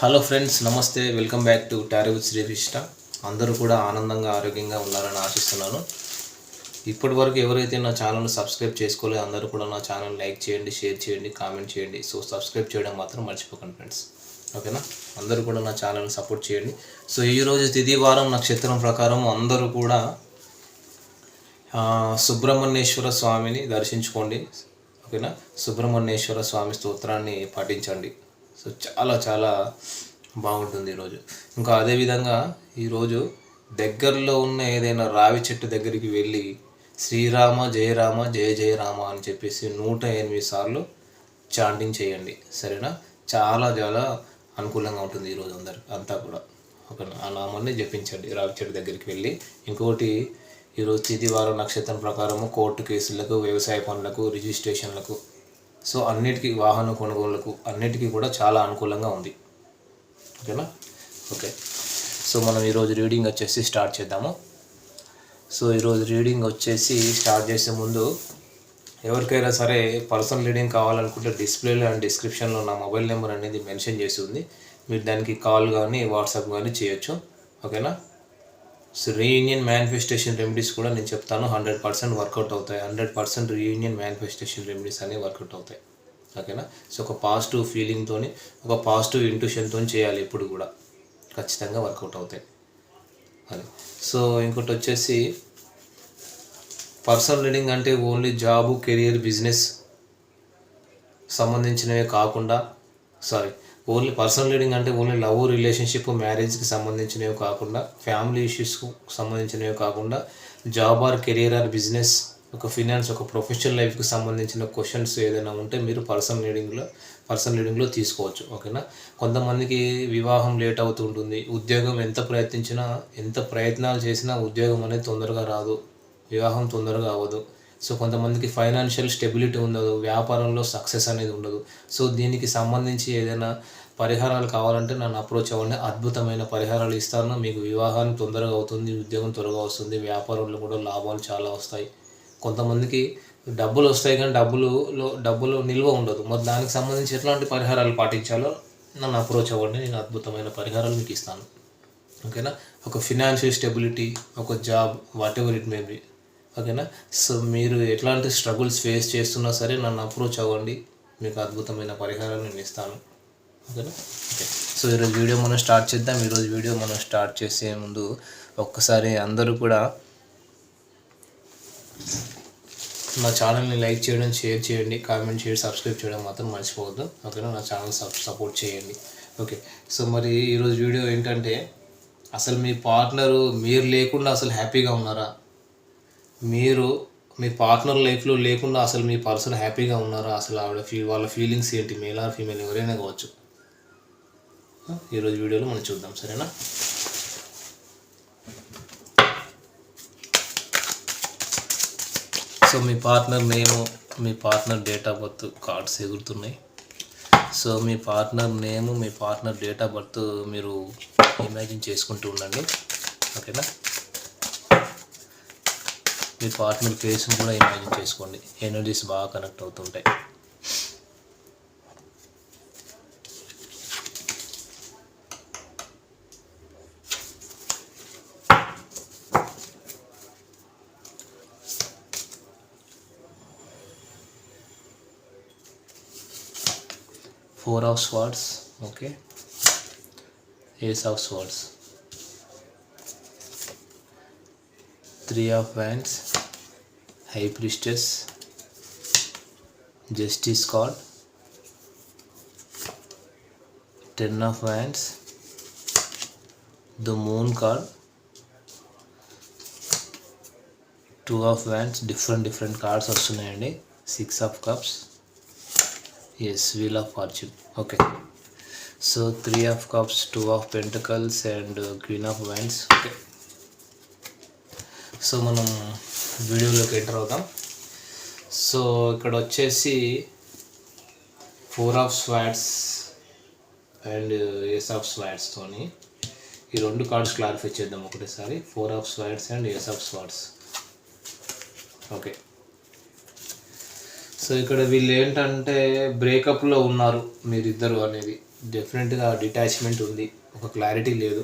Hello friends నమస్తే. Welcome back to tarot with Srikrishna అందరూ కూడా ఆనందంగా ఆరోగ్యంగా ఉన్నారని ఆశిస్తున్నాను. ఇప్పటి వరకు ఎవరైతే నా ఛానల్ సబ్స్క్రైబ్ చేసుకోలేదు అందరూ కూడా నా ఛానల్ లైక్ చేయండి షేర్ చేయండి కామెంట్ చేయండి. సో సబ్స్క్రైబ్ చేయడం మాత్రం మర్చిపోకండి ఫ్రెండ్స్ ఓకేనా అందరూ కూడా నా ఛానల్ని సపోర్ట్ చేయండి. సో ఈరోజు తిది వారం నక్షత్రం ప్రకారం అందరూ కూడా సుబ్రహ్మణ్యేశ్వర స్వామిని దర్శించుకోండి. ఓకేనా సుబ్రహ్మణ్యేశ్వర స్వామి స్తోత్రాన్ని పఠించండి సో చాలా చాలా బాగుంటుంది ఈరోజు ఇంకా అదేవిధంగా ఈరోజు దగ్గరలో ఉన్న ఏదైనా రావి చెట్టు దగ్గరికి వెళ్ళి శ్రీరామ జయరామ జయ జయ రామ అని చెప్పేసి నూట ఎనిమిది సార్లు చాంటింగ్ చేయండి. సరేనా? చాలా చాలా అనుకూలంగా ఉంటుంది ఈరోజు అందరు. అంతా కూడా ఒక ఆ నామాన్ని జపించండి రావి చెట్టు దగ్గరికి వెళ్ళి. ఇంకోటి ఈరోజు తిథివారం నక్షత్రం ప్రకారము కోర్టు కేసులకు వ్యవసాయ పనులకు రిజిస్ట్రేషన్లకు సో అన్నిటికీ వాహన కొనుగోళ్ళకు అన్నిటికీ కూడా చాలా అనుకూలంగా ఉంది. ఓకేనా? ఓకే. సో మనం ఈరోజు రీడింగ్ వచ్చేసి స్టార్ట్ చేద్దాము. సో ఈరోజు రీడింగ్ వచ్చేసి స్టార్ట్ చేసే ముందు ఎవరికైనా సరే పర్సనల్ రీడింగ్ కావాలనుకుంటే డిస్ప్లేలో అండ్ డిస్క్రిప్షన్లో నా మొబైల్ నెంబర్ అనేది మెన్షన్ చేసి ఉంది. మీరు దానికి కాల్ కానీ వాట్సాప్ కానీ చేయొచ్చు. ఓకేనా? సో రీయూనియన్ మేనిఫెస్టేషన్ రెమెడీస్ కూడా నేను చెప్తాను. హండ్రెడ్ పర్సెంట్ వర్కౌట్ అవుతాయి. Hundred percent reunion manifestation remedies అనేవి వర్కౌట్ అవుతాయి. ఓకేనా సో ఒక పాజిటివ్ ఫీలింగ్తో ఒక పాజిటివ్ ఇంట్యూషన్తో చేయాలి ఇప్పుడు కూడా. ఖచ్చితంగా వర్కౌట్ అవుతాయి. అది. సో ఇంకోటి వచ్చేసి పర్సనల్ రీడింగ్ అంటే ఓన్లీ జాబు కెరియర్ బిజినెస్ సంబంధించినవే కాకుండా సారీ ఓన్లీ పర్సనల్ రీడింగ్ అంటే ఓన్లీ లవ్ రిలేషన్షిప్ మ్యారేజ్కి సంబంధించినవి కాకుండా ఫ్యామిలీ ఇష్యూస్కు సంబంధించినవి కాకుండా job or career or business ఒక ఫినాన్స్ ఒక ప్రొఫెషనల్ లైఫ్కి సంబంధించిన క్వశ్చన్స్ ఏదైనా ఉంటే మీరు పర్సనల్ రీడింగ్లో పర్సనల్ రీడింగ్లో తీసుకోవచ్చు ఓకేనా? కొంతమందికి వివాహం లేట్ అవుతుంటుంది ఉద్యోగం ఎంత ప్రయత్నించినా ఎంత ప్రయత్నాలు చేసినా ఉద్యోగం అనేది తొందరగా రాదు వివాహం తొందరగా అవ్వదు. సో కొంతమందికి ఫైనాన్షియల్ స్టెబిలిటీ ఉండదు వ్యాపారంలో సక్సెస్ అనేది ఉండదు. సో దీనికి సంబంధించి ఏదైనా పరిహారాలు కావాలంటే నన్ను అప్రోచ్ అవ్వండి. అద్భుతమైన పరిహారాలు ఇస్తాను. మీకు వివాహాన్ని తొందరగా అవుతుంది ఉద్యోగం త్వరగా వస్తుంది వ్యాపారంలో కూడా లాభాలు చాలా వస్తాయి. కొంతమందికి డబ్బులు వస్తాయి కానీ డబ్బులులో డబ్బులు నిల్వ ఉండదు. మరి దానికి సంబంధించి ఎట్లాంటి పరిహారాలు పాటించాలో నన్ను అప్రోచ్ అవ్వండి. నేను అద్భుతమైన పరిహారాలు మీకు ఇస్తాను. ఓకేనా? ఒక ఫినాన్షియల్ స్టెబిలిటీ ఒక job whatever it may be ఓకేనా? సో మీరు ఎట్లాంటి స్ట్రగుల్స్ ఫేస్ చేస్తున్నా సరే నన్ను అప్రోచ్ అవ్వండి. మీకు అద్భుతమైన పరిహారం నేను ఇస్తాను. ఓకేనా? ఓకే. సో ఈరోజు వీడియో మనం స్టార్ట్ చేద్దాం. ఈరోజు వీడియో మనం స్టార్ట్ చేసే ముందు ఒక్కసారి అందరూ కూడా నా ఛానల్ని లైక్ చేయడం షేర్ చేయండి. కామెంట్ చేయండి సబ్స్క్రైబ్ చేయడం మాత్రం మర్చిపోవద్దు. ఓకేనా? నా ఛానల్ సపోర్ట్ చేయండి. ఓకే. సో మరి ఈరోజు వీడియో ఏంటంటే అసలు మీ పార్ట్నరు మీరు లేకుండా అసలు హ్యాపీగా ఉన్నారా? మీరు మీ పార్ట్నర్ లైఫ్లో లేకుండా అసలు మీ పర్సన్ హ్యాపీగా ఉన్నారా? అసలు ఆవిడ ఫీ వాళ్ళ ఫీలింగ్స్ ఏంటి? మేల్ ఆర్ ఫీమేల్ ఎవరైనా కావచ్చు. ఈరోజు వీడియోలో మనం చూద్దాం సరేనా? సో మీ partner name me partner date of birth cards ఎగురుతున్నాయి. So మీ పార్ట్నర్ నేము మీ పార్ట్నర్ డేట్ ఆఫ్ బర్త్ మీరు ఇమాజిన్ చేసుకుంటూ ఉండండి. ఓకేనా? మీ పార్ట్నర్ ఫేస్ని కూడా ఇమాజిన్ చేసుకోండి. ఎనర్జీస్ బాగా కనెక్ట్ అవుతుంటాయి. Four of swords okay ace of swords three of wands high priestess justice card ten of wands the moon card two of wands different different cards వస్తున్నాయండి. Six of cups ace wheel of fortune okay so three of cups two of pentacles and queen of wands okay so మనం వీడియోలోకి enter అవుతాం so ఇక్కడ వచ్చేసి four of swords and ace of స్వాట్స్తోని ఈ రెండు cards clarify చేద్దాం ఒకటేసారి. Four of swords and ace of swords okay. So ఇక్కడ వీళ్ళు ఏంటంటే బ్రేకప్లో ఉన్నారు మీరిద్దరు అనేది. డెఫినెట్గా డిటాచ్మెంట్ ఉంది. ఒక క్లారిటీ లేదు.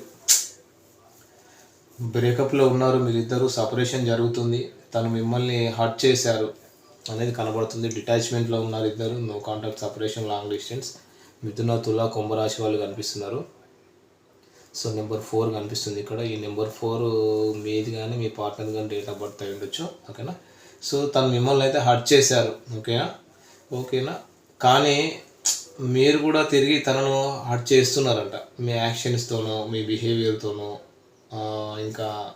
బ్రేకప్లో ఉన్నారు మీరిద్దరూ సపరేషన్ జరుగుతుంది. తను మిమ్మల్ని హర్ట్ చేశారు అనేది కనబడుతుంది. డిటాచ్మెంట్లో ఉన్నారు ఇద్దరు no contact separation long distance మిథున తుల కుంభరాశి వాళ్ళు కనిపిస్తున్నారు. సో నెంబర్ ఫోర్ కనిపిస్తుంది ఇక్కడ. ఈ నెంబర్ ఫోర్ మీది కానీ మీ పార్ట్నర్ కానీ డేట్ ఆఫ్ బర్త్ అయి ఉండొచ్చు. ఓకేనా సో తను మిమ్మల్ని అయితే హర్ట్ చేశారు. ఓకేనా ఓకేనా కానీ మీరు కూడా తిరిగి తనను హర్ట్ చేస్తున్నారంట. మీ యాక్షన్స్తోనో మీ బిహేవియర్తోనో ఇంకా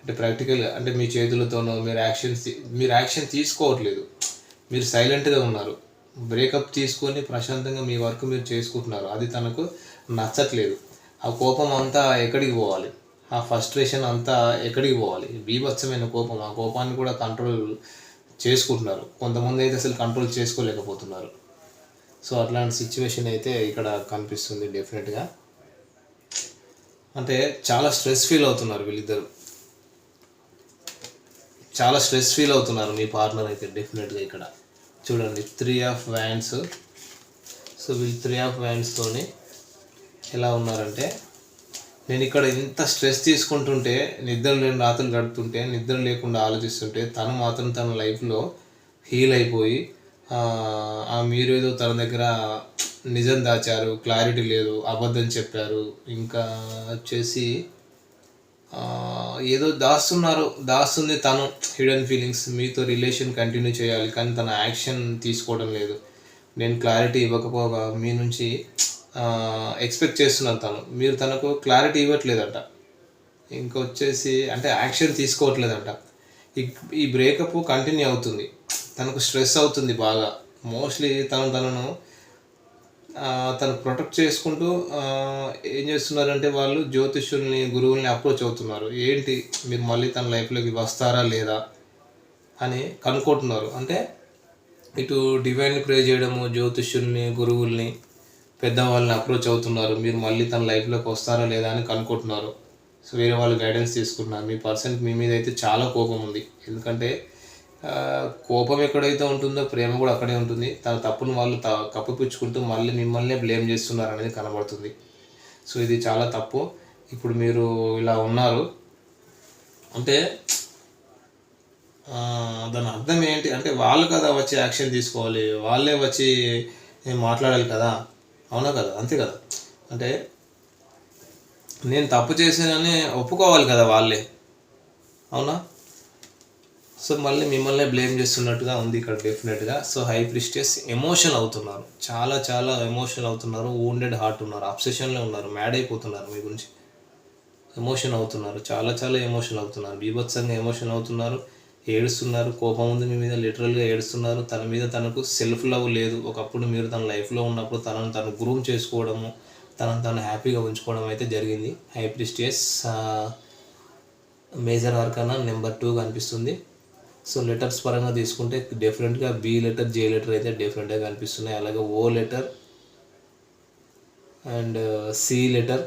అంటే ప్రాక్టికల్ అంటే మీ చేతులతోనో మీరు యాక్షన్ మీరు యాక్షన్ తీసుకోవట్లేదు. మీరు సైలెంట్గా ఉన్నారు. బ్రేకప్ తీసుకొని ప్రశాంతంగా మీ వర్క్ మీరు చేసుకుంటున్నారు. అది తనకు నచ్చట్లేదు. ఆ కోపం అంతా ఎక్కడికి పోవాలి? ఆ ఫస్ట్రేషన్ అంతా ఎక్కడికి పోవాలి? బీభత్సమైన కోపం. ఆ కోపాన్ని కూడా కంట్రోల్ చేసుకుంటున్నారు. కొంతమంది అయితే అసలు కంట్రోల్ చేసుకోలేకపోతున్నారు. సో అట్లాంటి సిచ్యువేషన్ అయితే ఇక్కడ కనిపిస్తుంది డెఫినెట్గా అంటే చాలా స్ట్రెస్ ఫీల్ అవుతున్నారు వీళ్ళిద్దరు. చాలా స్ట్రెస్ ఫీల్ అవుతున్నారు మీ పార్ట్నర్ అయితే డెఫినెట్గా ఇక్కడ. చూడండి త్రీ ఆఫ్ వ్యాండ్స్ సో వీళ్ళు త్రీ ఆఫ్ వ్యాండ్స్తోని ఎలా ఉన్నారంటే నేను ఇక్కడ ఇంత స్ట్రెస్ తీసుకుంటుంటే నిద్ర లేని రాత్రులు గడుపుతుంటే నిద్ర లేకుండా ఆలోచిస్తుంటే తను మాత్రం తన లైఫ్లో హీల్ అయిపోయి మీరు ఏదో మీరేదో తన దగ్గర నిజం దాచారు క్లారిటీ లేదు అబద్ధం చెప్పారు ఇంకా వచ్చేసి ఏదో దాస్తున్నారు దాస్తుంది తను హిడెన్ ఫీలింగ్స్ మీతో రిలేషన్ కంటిన్యూ చేయాలి కానీ తన యాక్షన్ తీసుకోవడం లేదు. నేను క్లారిటీ ఇవ్వకపోగా మీ నుంచి ఎక్స్పెక్ట్ చేస్తున్నాను తను. మీరు తనకు క్లారిటీ ఇవ్వట్లేదంట. ఇంకొచ్చేసి అంటే యాక్షన్ తీసుకోవట్లేదంట. ఈ ఈ బ్రేకప్ కంటిన్యూ అవుతుంది. తనకు స్ట్రెస్ అవుతుంది బాగా. మోస్ట్లీ తను తనను తను ప్రొటెక్ట్ చేసుకుంటూ ఏం చేస్తున్నారంటే వాళ్ళు జ్యోతిష్యుల్ని గురువుల్ని అప్రోచ్ అవుతున్నారు. ఏంటి మీరు మళ్ళీ తన లైఫ్లోకి వస్తారా లేదా అని కనుక్కుంటున్నారు. అంటే ఇటు డివైన్ ప్రే చేయడము జ్యోతిష్యుల్ని గురువుల్ని పెద్దవాళ్ళని అప్రోచ్ అవుతున్నారు. మీరు మళ్ళీ తన లైఫ్లోకి వస్తారా లేదా అని కనుక్కుంటున్నారు. సో వేరే వాళ్ళు గైడెన్స్ తీసుకుంటున్నారు. మీ పర్సన్కి మీ మీద అయితే చాలా కోపం ఉంది. ఎందుకంటే కోపం ఎక్కడైతే ఉంటుందో ప్రేమ కూడా అక్కడే ఉంటుంది. తన తప్పును వాళ్ళు త కప్పిపుచ్చుకుంటూ మళ్ళీ మిమ్మల్నే బ్లేమ్ చేస్తున్నారు అనేది కనబడుతుంది. సో ఇది చాలా తప్పు. ఇప్పుడు మీరు ఇలా ఉన్నారు. అంటే దాని అర్థం ఏంటి? అంటే వాళ్ళు కదా వచ్చి యాక్షన్ తీసుకోవాలి. వాళ్ళే వచ్చి మాట్లాడాలి కదా. అవునా కదా? అంతే కదా? అంటే నేను తప్పు చేశానని ఒప్పుకోవాలి కదా వాళ్ళే. అవునా? సో మళ్ళీ మిమ్మల్ని బ్లేమ్ చేస్తున్నట్టుగా ఉంది ఇక్కడ డెఫినెట్గా సో హై ప్రిస్టెస్ ఎమోషన్ అవుతున్నారు. చాలా చాలా ఎమోషన్ అవుతున్నారు. Wounded హార్ట్ ఉన్నారు. అప్సెషన్లో ఉన్నారు. మ్యాడ్ అయిపోతున్నారు మీ గురించి. ఎమోషన్ అవుతున్నారు. చాలా చాలా ఎమోషన్ అవుతున్నారు. బీభత్సంగా ఎమోషన్ అవుతున్నారు. ఏడుస్తున్నారు. కోపం ఉంది మీ మీద. లిటరల్గా ఏడుస్తున్నారు. తన మీద తనకు సెల్ఫ్ లవ్ లేదు. ఒకప్పుడు మీరు తన లైఫ్లో ఉన్నప్పుడు తనను తను గ్రూమ్ చేసుకోవడము తనను తను హ్యాపీగా ఉంచుకోవడం అయితే జరిగింది. High priestess major arcana number two కనిపిస్తుంది. సో లెటర్స్ పరంగా తీసుకుంటే డిఫరెంట్గా బి లెటర్ జే లెటర్ అయితే డిఫరెంట్గా కనిపిస్తున్నాయి. అలాగే O letter and C letter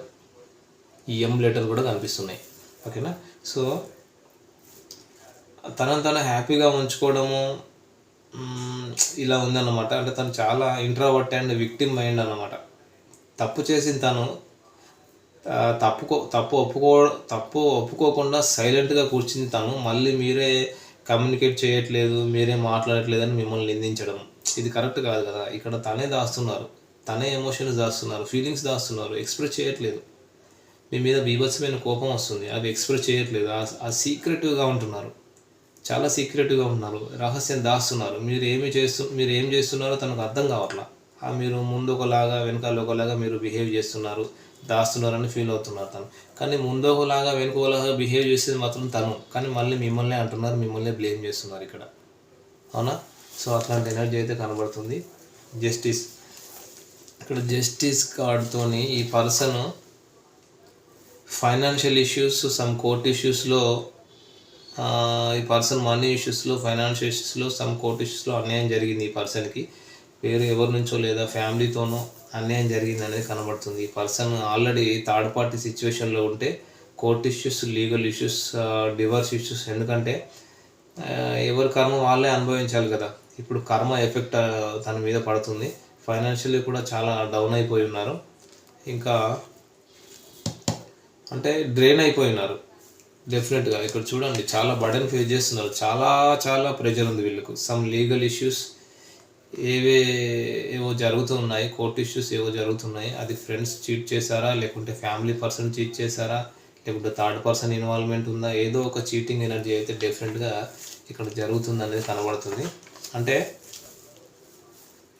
M letter కూడా కనిపిస్తున్నాయి. ఓకేనా? సో తనను తను హ్యాపీగా ఉంచుకోవడము ఇలా ఉందన్నమాట. అంటే తను చాలా ఇంట్రావర్ట్ అండ్ విక్టిమ్ మైండ్ అన్నమాట. తప్పు చేసిన తను తప్పుకో తప్పు ఒప్పుకో తప్పు ఒప్పుకోకుండా సైలెంట్గా కూర్చుని తను. మళ్ళీ మీరే కమ్యూనికేట్ చేయట్లేదు మీరే మాట్లాడట్లేదని మిమ్మల్ని నిందించడం. ఇది కరెక్ట్ కాదు కదా. ఇక్కడ తనే దాస్తున్నారు. తనే ఎమోషన్స్ దాస్తున్నారు ఫీలింగ్స్ దాస్తున్నారు ఎక్స్ప్రెస్ చేయట్లేదు. మీ మీద బీభత్సమైన కోపం వస్తుంది. అవి ఎక్స్ప్రెస్ చేయట్లేదు. ఆ- సీక్రెటివ్గా ఉంటున్నారు. చాలా సీక్రెటివ్గా ఉన్నారు. రహస్యం దాస్తున్నారు. మీరు ఏమి చేస్తు మీరు ఏం చేస్తున్నారో తనకు అర్థం కావట్లా. ఆ మీరు ముందు ఒకలాగా వెనకాల ఒకలాగా మీరు బిహేవ్ చేస్తున్నారు. దాస్తున్నారని ఫీల్ అవుతున్నారు తను. కానీ ముందు వెనుకోలాగా బిహేవ్ చేసేది మాత్రం తను. కానీ మళ్ళీ మిమ్మల్ని అంటున్నారు మిమ్మల్ని బ్లేమ్ చేస్తున్నారు ఇక్కడ. అవునా? సో అట్లాంటి ఎనర్జీ అయితే కనబడుతుంది. జస్టిస్ ఇక్కడ జస్టిస్ కార్డ్తోని ఈ person financial issues some court ఇష్యూస్లో ఈ పర్సన్ మనీ ఇష్యూస్లో ఫైనాన్షియల్ ఇష్యూస్లో సమ్ కోర్ట్ ఇష్యూస్లో అన్యాయం జరిగింది ఈ పర్సన్కి. వేరే ఎవరి నుంచో లేదా ఫ్యామిలీతోనో అన్యాయం జరిగింది అనేది కనబడుతుంది. ఈ పర్సన్ ఆల్రెడీ థర్డ్ పార్టీ సిచ్యువేషన్లో ఉంటే court issues legal issues divorce issues ఎందుకంటే ఎవరి కర్మ వాళ్ళే అనుభవించాలి కదా. ఇప్పుడు కర్మ ఎఫెక్ట్ తన మీద పడుతుంది. ఫైనాన్షియల్లీ కూడా చాలా డౌన్ అయిపోయి ఉన్నారు. ఇంకా అంటే డ్రైన్ అయిపోయి ఉన్నారు. డెఫినెట్గా ఇక్కడ చూడండి చాలా బర్డెన్ ఫేస్ చేస్తున్నారు. చాలా చాలా ప్రెషర్ ఉంది వీళ్ళకు. సమ్ లీగల్ ఇష్యూస్ ఏవే ఏవో జరుగుతున్నాయి కోర్ట్ ఇష్యూస్ ఏవో జరుగుతున్నాయి అది ఫ్రెండ్స్ చీట్ చేశారా లేకుంటే ఫ్యామిలీ పర్సన్ చీట్ చేశారా లేకుంటే థర్డ్ పర్సన్ ఇన్వాల్వ్మెంట్ ఉందా ఏదో ఒక చీటింగ్ ఎనర్జీ అయితే డిఫరెంట్గా ఇక్కడ జరుగుతుంది అనేది కనబడుతుంది. అంటే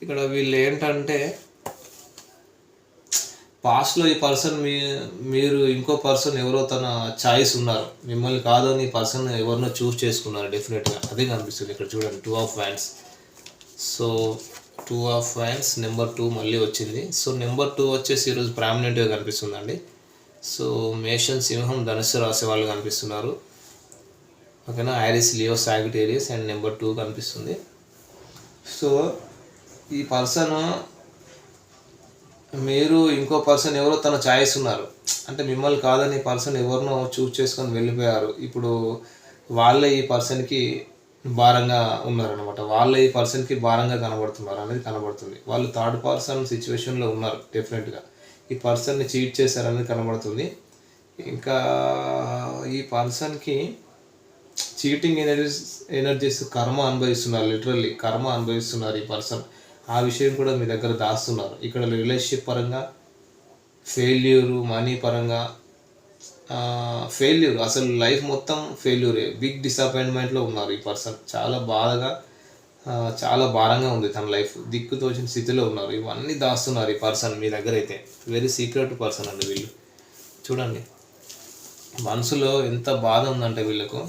ఇక్కడ వీళ్ళు ఏంటంటే పాస్ట్లో ఈ పర్సన్ మీ మీరు ఇంకో పర్సన్ ఎవరో తన చాయిస్ ఉన్నారు మిమ్మల్ని కాదని ఈ పర్సన్ ఎవరినో చూస్ చేసుకున్నారు డెఫినెట్గా. అదే కనిపిస్తుంది ఇక్కడ చూడండి two of wands so two of fans number two మళ్ళీ వచ్చింది. సో నెంబర్ టూ వచ్చేసి ఈరోజు ప్రామినెంట్గా కనిపిస్తుందండి. సో మేషన్ సింహం ధనుసు రాసే వాళ్ళు కనిపిస్తున్నారు. ఓకేనా? Aries Leo Sagittarius and number two కనిపిస్తుంది. సో ఈ పర్సన్ మీరు ఇంకో పర్సన్ ఎవరో తన ఛాయిస్ ఉన్నారు. అంటే మిమ్మల్ని కాదని పర్సన్ ఎవరినో చూస్ చేసుకొని వెళ్ళిపోయారు. ఇప్పుడు వాళ్ళే ఈ పర్సన్కి భారంగా ఉన్నారనమాట వాళ్ళ ఈ పర్సన్కి భారంగా కనబడుతున్నారు అనేది కనబడుతుంది. వాళ్ళు థర్డ్ పర్సన్ సిచ్యువేషన్లో ఉన్నారు డెఫినెట్గా. ఈ పర్సన్ని చీట్ చేశారనేది కనబడుతుంది. ఇంకా ఈ పర్సన్కి చీటింగ్ ఎనర్జీస్ ఎనర్జీస్ కర్మ అనుభవిస్తున్నారు లిటరల్లీ కర్మ అనుభవిస్తున్నారు ఈ పర్సన్. ఆ విషయం కూడా మీ దగ్గర దాస్తున్నారు. ఇక్కడ రిలేషన్షిప్ పరంగా ఫెయిల్యూరు మనీ పరంగా ఫెయిల్యూర్ అసలు లైఫ్ మొత్తం ఫెయిల్యూరే బిగ్ డిసప్పాయింట్మెంట్లో ఉన్నారు ఈ పర్సన్ చాలా బాధగా చాలా భారంగా ఉంది తన లైఫ్ దిక్కు తోచిన స్థితిలో ఉన్నారు. ఇవన్నీ దాస్తున్నారు ఈ పర్సన్ మీ దగ్గర అయితే వెరీ సీక్రెట్ పర్సన్ అండి వీళ్ళు. చూడండి. మనసులో ఎంత బాధ ఉందంటే వీళ్ళకు.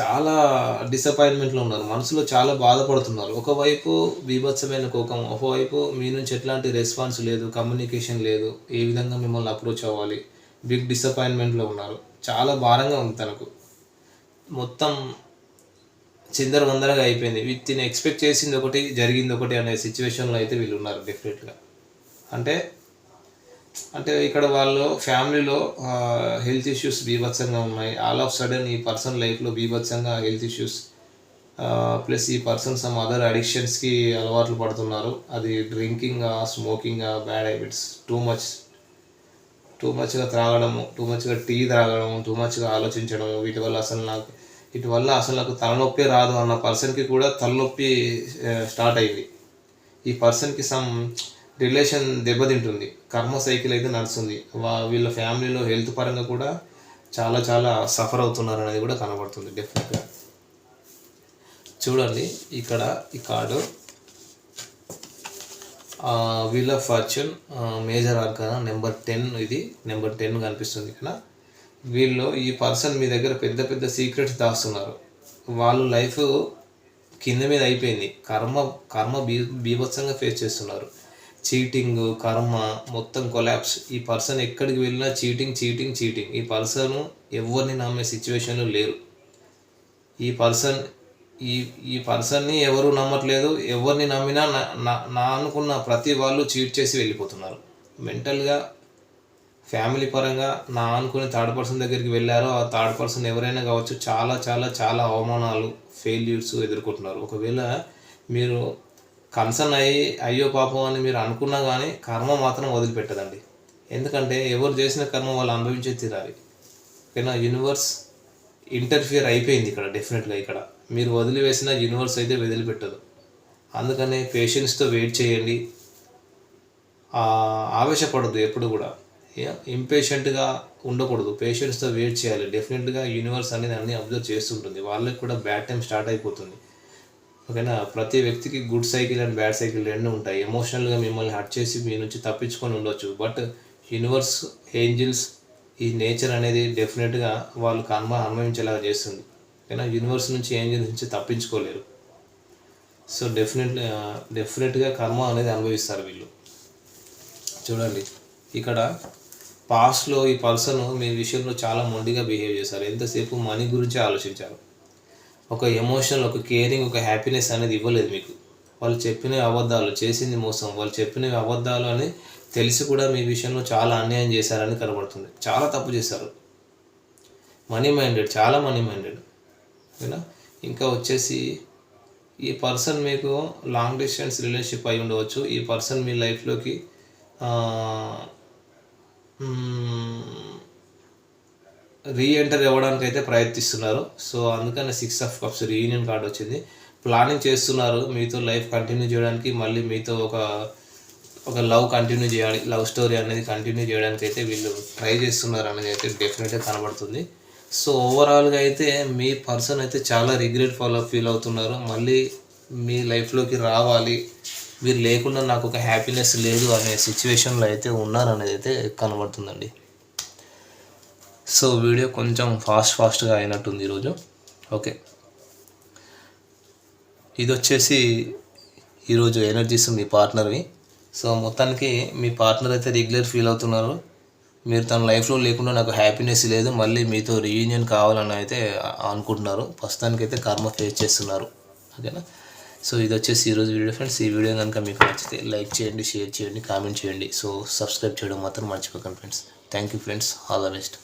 చాలా డిసప్పాయింట్మెంట్లో ఉన్నారు. మనసులో చాలా బాధపడుతున్నారు. ఒకవైపు బీభత్సమైన కోపం ఒకవైపు మీ నుంచి ఎట్లాంటి రెస్పాన్స్ లేదు కమ్యూనికేషన్ లేదు. ఏ విధంగా మిమ్మల్ని అప్రోచ్ అవ్వాలి? బిగ్ డిసప్పాయింట్మెంట్లో ఉన్నారు. చాలా భారంగా ఉంది తనకు. మొత్తం చిందర వందరగా అయిపోయింది. విత్ ఎక్స్పెక్ట్ చేసింది ఒకటి జరిగింది ఒకటి అనే సిచ్యువేషన్లో అయితే వీళ్ళు ఉన్నారు డెఫినెట్గా. అంటే అంటే ఇక్కడ వాళ్ళు ఫ్యామిలీలో హెల్త్ ఇష్యూస్ బీభత్సంగా ఉన్నాయి. ఆల్ ఆఫ్ సడన్ ఈ పర్సన్ లైఫ్లో బీభత్సంగా హెల్త్ ఇష్యూస్ ప్లస్ ఈ పర్సన్ సమ్ అదర్ అడిక్షన్స్కి అలవాట్లు పడుతున్నారు. అది drinking smoking bad habits too much. Too మచ్గా త్రాగడము టూ మచ్గా టీ త్రాగడము టూ మచ్గా ఆలోచించడం వీటి వల్ల అసలు నాకు వీటి వల్ల అసలు నాకు తలనొప్పి రాదు అన్న పర్సన్కి కూడా తలనొప్పి స్టార్ట్ అయింది. ఈ పర్సన్కి సమ్ రిలేషన్ దెబ్బతింటుంది. కర్మ సైకిల్ అయితే నడుస్తుంది. వా వీళ్ళ ఫ్యామిలీలో హెల్త్ పరంగా కూడా చాలా చాలా సఫర్ అవుతున్నారు అనేది కూడా కనబడుతుంది డెఫినెట్గా చూడండి ఇక్కడ ఈ card wheel of fortune major arcana number ten ఇది నెంబర్ టెన్ కనిపిస్తుంది ఇక్కడ. వీళ్ళు ఈ పర్సన్ మీ దగ్గర పెద్ద పెద్ద సీక్రెట్స్ దాస్తున్నారు. వాళ్ళు లైఫ్ కింద మీద అయిపోయింది. కర్మ కర్మ బీ బీభత్సంగా ఫేస్ చేస్తున్నారు. చీటింగ్ కర్మ మొత్తం కొలాప్స్ ఈ పర్సన్ ఎక్కడికి వెళ్ళినా చీటింగ్ చీటింగ్ చీటింగ్ ఈ పర్సన్ ఎవరిని నమ్మే సిచ్యువేషన్లో లేరు. ఈ పర్సన్ ఈ ఈ పర్సన్ని ఎవరు నమ్మట్లేదు ఎవరిని నమ్మినా నా- నా- నా అనుకున్న ప్రతి వాళ్ళు చీట్ చేసి వెళ్ళిపోతున్నారు. మెంటల్గా ఫ్యామిలీ పరంగా నా అనుకుని థర్డ్ పర్సన్ దగ్గరికి వెళ్ళారో ఆ థర్డ్ పర్సన్ ఎవరైనా కావచ్చు చాలా చాలా చాలా అవమానాలు ఫెయిల్యూర్స్ ఎదుర్కొంటున్నారు. ఒకవేళ మీరు కన్సర్న్ అయ్యి అయ్యో పాపం అని మీరు అనుకున్నా కానీ కర్మ మాత్రం వదిలిపెట్టదండి. ఎందుకంటే ఎవరు చేసిన కర్మ వాళ్ళు అనుభవించే తీరాలి. ఓకేనా? యూనివర్స్ ఇంటర్ఫియర్ అయిపోయింది ఇక్కడ డెఫినెట్గా ఇక్కడ. మీరు వదిలివేసిన యూనివర్స్ అయితే వదిలిపెట్టదు. అందుకనే పేషెన్స్తో వెయిట్ చేయండి. ఆవేశపడద్దు ఎప్పుడు కూడా. ఇంపేషెంట్గా ఉండకూడదు. పేషెంట్స్తో వెయిట్ చేయాలి. డెఫినెట్గా యూనివర్స్ అనేది అన్ని అబ్జర్వ్ చేస్తుంటుంది. వాళ్ళకి కూడా బ్యాడ్ టైం స్టార్ట్ అయిపోతుంది. ఓకేనా? ప్రతి వ్యక్తికి good cycle and bad cycle రెండు ఉంటాయి. ఎమోషనల్గా మిమ్మల్ని హర్ట్ చేసి మీ నుంచి తప్పించుకొని ఉండొచ్చు. బట్ యూనివర్స్ ఏంజిల్స్ ఈ నేచర్ అనేది డెఫినెట్గా వాళ్ళు కన్మ అనుభవించేలాగా చేస్తుంది. ఓకేనా యూనివర్స్ నుంచి ఏంజిల్స్ నుంచి తప్పించుకోలేరు. సో డెఫినెట్లీ డెఫినెట్గా కర్మ అనేది అనుభవిస్తారు వీళ్ళు. చూడండి ఇక్కడ పాస్ట్లో ఈ పర్సన్ మీ విషయంలో చాలా మొండిగా బిహేవ్ చేశారు. ఎంతసేపు మనీ గురించి ఆలోచించారు. ఒక ఎమోషనల్ ఒక కేరింగ్ ఒక హ్యాపీనెస్ అనేది ఇవ్వలేదు మీకు. వాళ్ళు చెప్పినవి అబద్ధాలు చేసింది మోసం వాళ్ళు చెప్పినవి అబద్ధాలు అని తెలిసి కూడా మీ విషయంలో చాలా అన్యాయం చేశారని కనబడుతుంది. చాలా తప్పు చేశారు. మనీ మైండెడ్ చాలా మనీ మైండెడ్ ఓకేనా ఇంకా వచ్చేసి ఈ పర్సన్ మీకు లాంగ్ డిస్టెన్స్ రిలేషన్షిప్ అయి ఉండవచ్చు. ఈ పర్సన్ మీ లైఫ్లోకి రీఎంటర్ ఇవ్వడానికి అయితే ప్రయత్నిస్తున్నారు. సో అందుకని six of cups reunion card వచ్చింది. ప్లానింగ్ చేస్తున్నారు మీతో లైఫ్ కంటిన్యూ చేయడానికి మళ్ళీ మీతో ఒక ఒక లవ్ కంటిన్యూ చేయాలి లవ్ స్టోరీ అనేది కంటిన్యూ చేయడానికి అయితే వీళ్ళు ట్రై చేస్తున్నారు అనేది అయితే డెఫినెట్గా కనబడుతుంది. సో ఓవరాల్గా అయితే మీ పర్సన్ అయితే చాలా రిగ్రెట్ ఫాలో ఫీల్ అవుతున్నారు. మళ్ళీ మీ లైఫ్లోకి రావాలి. మీరు లేకుండా నాకు ఒక హ్యాపీనెస్ లేదు అనే సిచ్యువేషన్లో అయితే ఉన్నారు అనేది అయితే కనబడుతుందండి. సో వీడియో కొంచెం ఫాస్ట్ ఫాస్ట్గా అయినట్టుంది ఈరోజు. ఓకే ఇది వచ్చేసి ఈరోజు ఎనర్జీస్ మీ పార్ట్నర్వి సో మొత్తానికి మీ పార్ట్నర్ అయితే రెగ్యులర్ ఫీల్ అవుతున్నారు. మీరు తన లైఫ్లో లేకుండా నాకు హ్యాపీనెస్ లేదు మళ్ళీ మీతో రీయూనియన్ కావాలని అయితే అనుకుంటున్నారు. ప్రస్తుతానికి అయితే కర్మ ఫేస్ చేస్తున్నారు. ఓకేనా? సో ఇది వచ్చేసి ఈరోజు వీడియో ఫ్రెండ్స్. ఈ వీడియో కనుక మీకు నచ్చితే లైక్ చేయండి షేర్ చేయండి కామెంట్ చేయండి. సో సబ్స్క్రైబ్ చేయడం మాత్రం మర్చిపోకండి friends. Thank you friends. All the best.